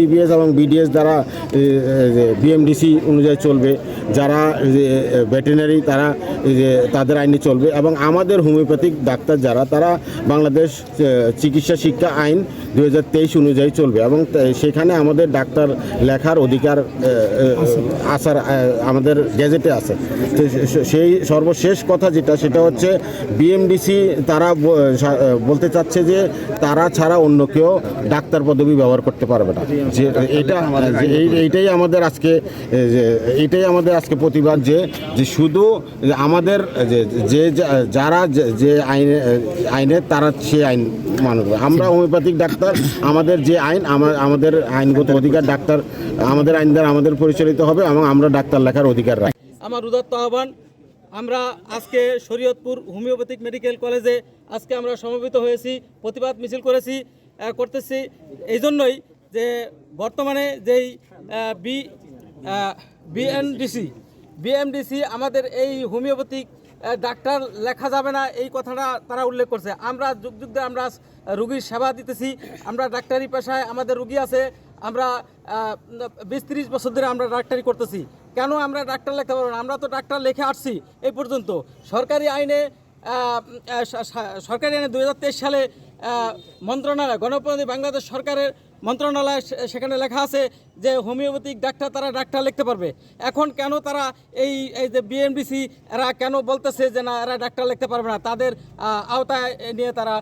BBS এবং BDS দ্বারা BMDC অনুযায়ী চলবে, যারা ভেটেনারি তারা তাদের আইনে চলবে এবং আমাদের হোমিওপ্যাথিক ডাক্তার যারা, তারা বাংলাদেশ চিকিৎসা শিক্ষা আইন দু হাজার তেইশ অনুযায়ী চলবে এবং সেখানে আমাদের ডাক্তার লেখার অধিকার আসার আমাদের গ্যাজেটে আছে। সেই সর্বশেষ কথা যেটা, সেটা হচ্ছে বিএমডিসি তারা বলতে চাচ্ছে যে তারা ছাড়া অন্য কেউ ডাক্তার পদবি ব্যবহার করতে পারবে না। যে এটা যে এই- এইটাই আমাদের আজকে এ, যে এইটাই আমাদের আজকে প্রতিবাদ যে যে শুধু আমাদের যে যে যারা যে- যে আইনে আইনে তারা সে আইন মানবে। আমরা হোমিওপ্যাথিক ডাক্তার আমাদের যে আইন আমাদের আইনগত অধিকার ডাক্তার আমাদের আইন দ্বারা আমাদের পরিচালিত হবে এবং আমরা ডাক্তার লেখার অধিকার রাখি। আমার উদাত্ত আহ্বান আমরা আজকে শরীয়তপুর হোমিওপ্যাথিক মেডিকেল কলেজে আজকে আমরা সমবেত হয়েছি প্রতিবাদ মিছিল করেছি করতেছি। এই জন্যই যে বর্তমানে যেই বি বিএনডিসি বিএমডিসি আমাদের এই হোমিওপ্যাথিক ডাক্তার লেখা যাবে না, এই কথাটা তারা উল্লেখ করছে। আমরা যুগ যুগ ধরে আমরা রুগীর সেবা দিতেছি, আমরা ডাক্তারি পেশায় আমাদের রুগী আছে, আমরা বিশ ত্রিশ বছর ধরে আমরা ডাক্তারি করতেছি। কেন আমরা ডাক্তার লিখতে পারব না? আমরা তো ডাক্তার লেখে আসছি এই পর্যন্ত। সরকারি আইনে সরকারি আইনে দু হাজার তেইশ সালে মন্ত্রণালয় গণপ্রজাতন্ত্রী বাংলাদেশ সরকারের মন্ত্রণালয় সেখানে লেখা আছে যে হোমিওপ্যাথিক ডাক্তার তারা ডাক্তার লিখতে পারবে। এখন কেন তারা এই এই যে বিএমডিসি এরা কেন বলতেছে যে না, এরা ডাক্তার লিখতে পারবে না? তাদের আওতায় নিয়ে তারা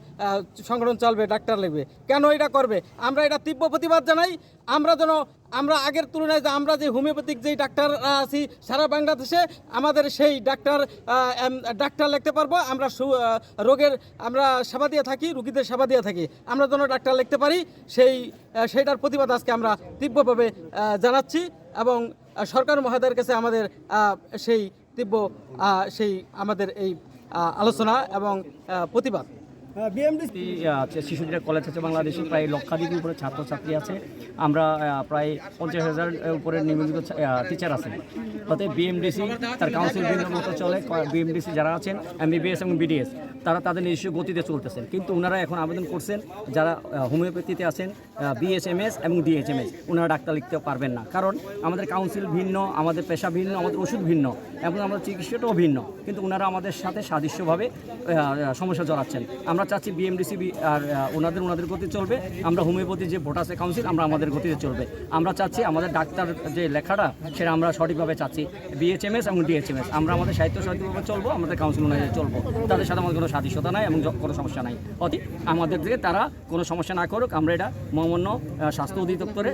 সংগঠন চলবে, ডাক্তার লিখবে। কেন এটা করবে? আমরা এটা তীব্র প্রতিবাদ জানাই। আমরা যেন আমরা আগের তুলনায় যে আমরা যে হোমিওপ্যাথিক যেই ডাক্তার আছি, সারা বাংলাদেশে আমাদের সেই ডাক্তার ডাক্তার লিখতে পারব। আমরা রোগের, আমরা সেবা দিয়ে থাকি, রুগীদের সেবা দিয়ে থাকি। আমরা যেন ডাক্তার লিখতে পারি, সেই সেইটার প্রতিবাদ আজকে আমরা তীব্রভাবে জানাচ্ছি এবং সরকার মহোদয়ের কাছে আমাদের সেই তীব্র সেই আমাদের এই আলোচনা এবং প্রতিবাদ। আহ, আছে শিশুদের কলেজ আছে বাংলাদেশে প্রায় লক্ষাধিক উপরে ছাত্রছাত্রী আছে। আমরা প্রায় পঞ্চাশ হাজার উপরে নিবন্ধিত টিচার আছে। অতএব বিএমডিসি তার কাউন্সিল ভিন্ন মতো চলে বিএমডিসি যারা আছেন এমবিবিএস এবং বিডিএস তারা তাদের নিজস্ব গতিতে চলতেছেন। কিন্তু ওনারা এখন আবেদন করছেন যারা হোমিওপ্যাথিতে আছেন বিএসএমএস এবং ডিএইচএমএস ওনারা ডাক্তার লিখতে পারবেন না। কারণ আমাদের কাউন্সিল ভিন্ন আমাদের পেশা ভিন্ন আমাদের ওষুধ ভিন্ন এবং আমাদের চিকিৎসাটাও ভিন্ন। কিন্তু ওনারা আমাদের সাথে সাদৃশ্যভাবে সমস্যা জড়াচ্ছেন। আমরা চাচ্ছি বিএমডিসি আর ওনাদের ওনাদের গতি চলবে। আমরা হোমিওপ্যাথি যে ভোট আছে কাউন্সিল আমরা আমাদের গতিতে চলবে। আমরা চাচ্ছি আমাদের ডাক্তার যে লেখাটা, সেটা আমরা সঠিকভাবে চাচ্ছি। বিএচএমএস এবং ডিএচএমএস আমরা আমাদের সাহিত্য সঠিকভাবে চলবো, আমাদের কাউন্সিল অনুযায়ী চলবো। তাদের সাথে আমাদের কোনো স্বাধীনতা নাই এবং কোনো সমস্যা নাই। অতি আমাদের থেকে তারা কোনো সমস্যা না করুক। আমরা এটা মহামান্য স্বাস্থ্য অধিদপ্তরে